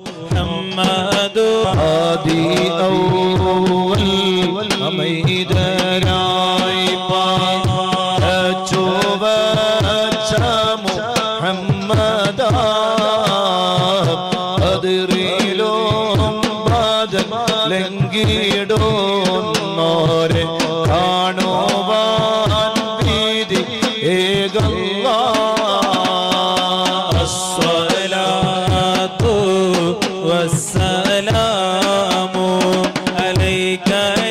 محمد ആദി ഔവൽ അമൈതരായി പാച്ചുവച്ച മുഹമ്മദ അതിറിലും ബാദൽ ലംഘിടുന്നോരെ കാണുവാൻ night.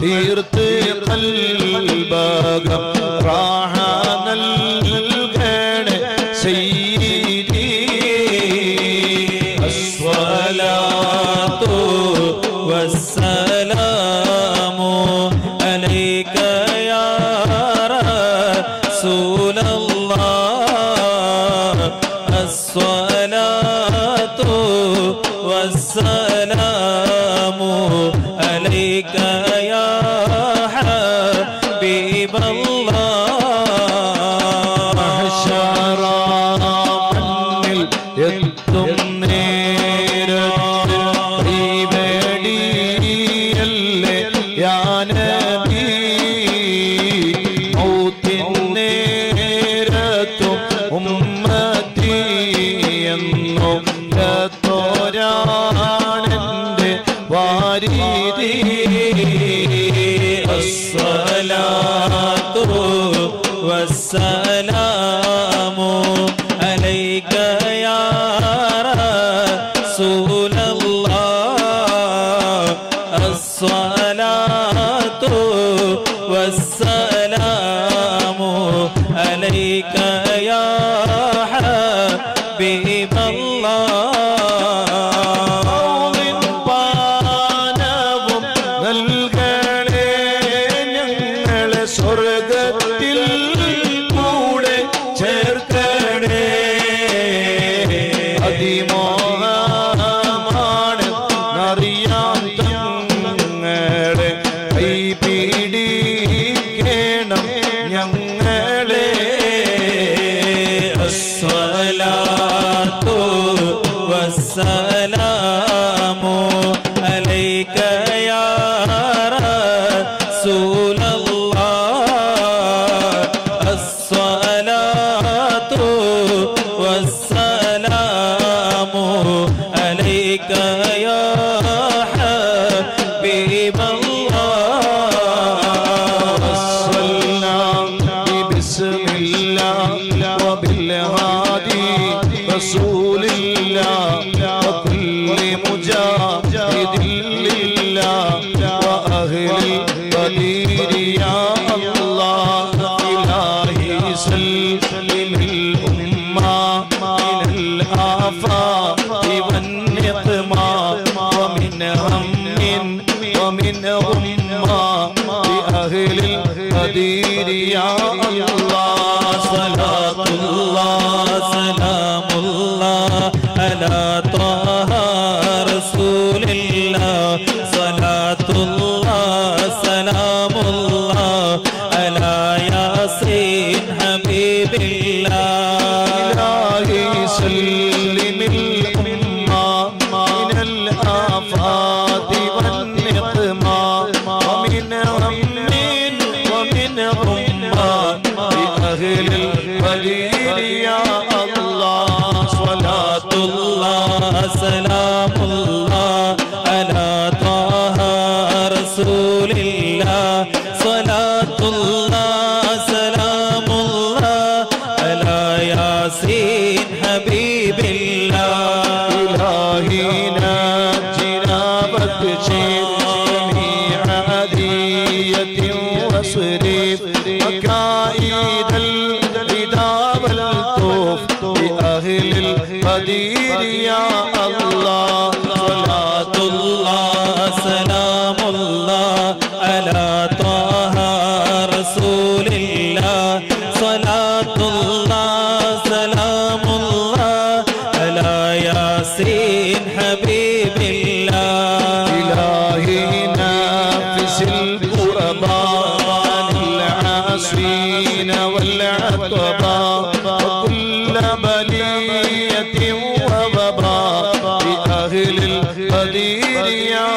തീർത്ത് കൽബകം പ്രാണ നൽകി ഉമ്മത്തി എന്നും തോരാണെന്റെ വാരീതി سلم الأمة من الآفات والنقمة ومن هم ومن غمة. بأهل القدير يا الله صلاة الله سلام الله على إلهي سلم الأمة من الآفات والنقمة ومن هم ومن غمة بأهل القدير يا الله صلاة الله سلام وابشر بعذية واصرف مكائد الإداء والكف بأهل القدير يا الله. صلاة الله سلام الله على طه رمضان العاصين والعطباء وكل بلية ووباء بأهل القدير يا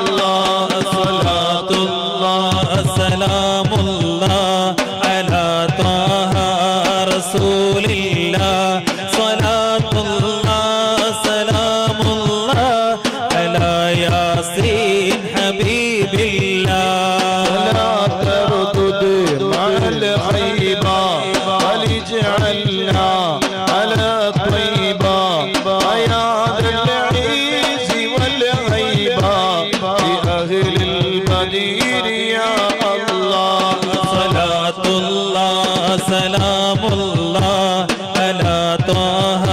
الله. صلاة الله سلام الله على طه رسول طه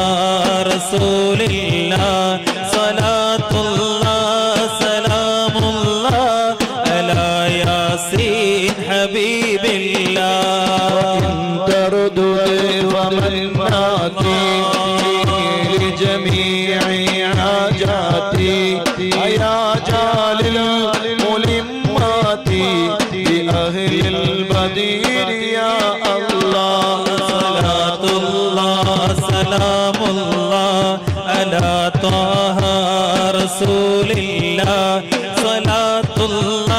رسول الله. صلاة الله سلام الله ألا ياسين حبيب الله. تردد ومن لجميع റസൂലില്ല സ്വലാത്തുള്ള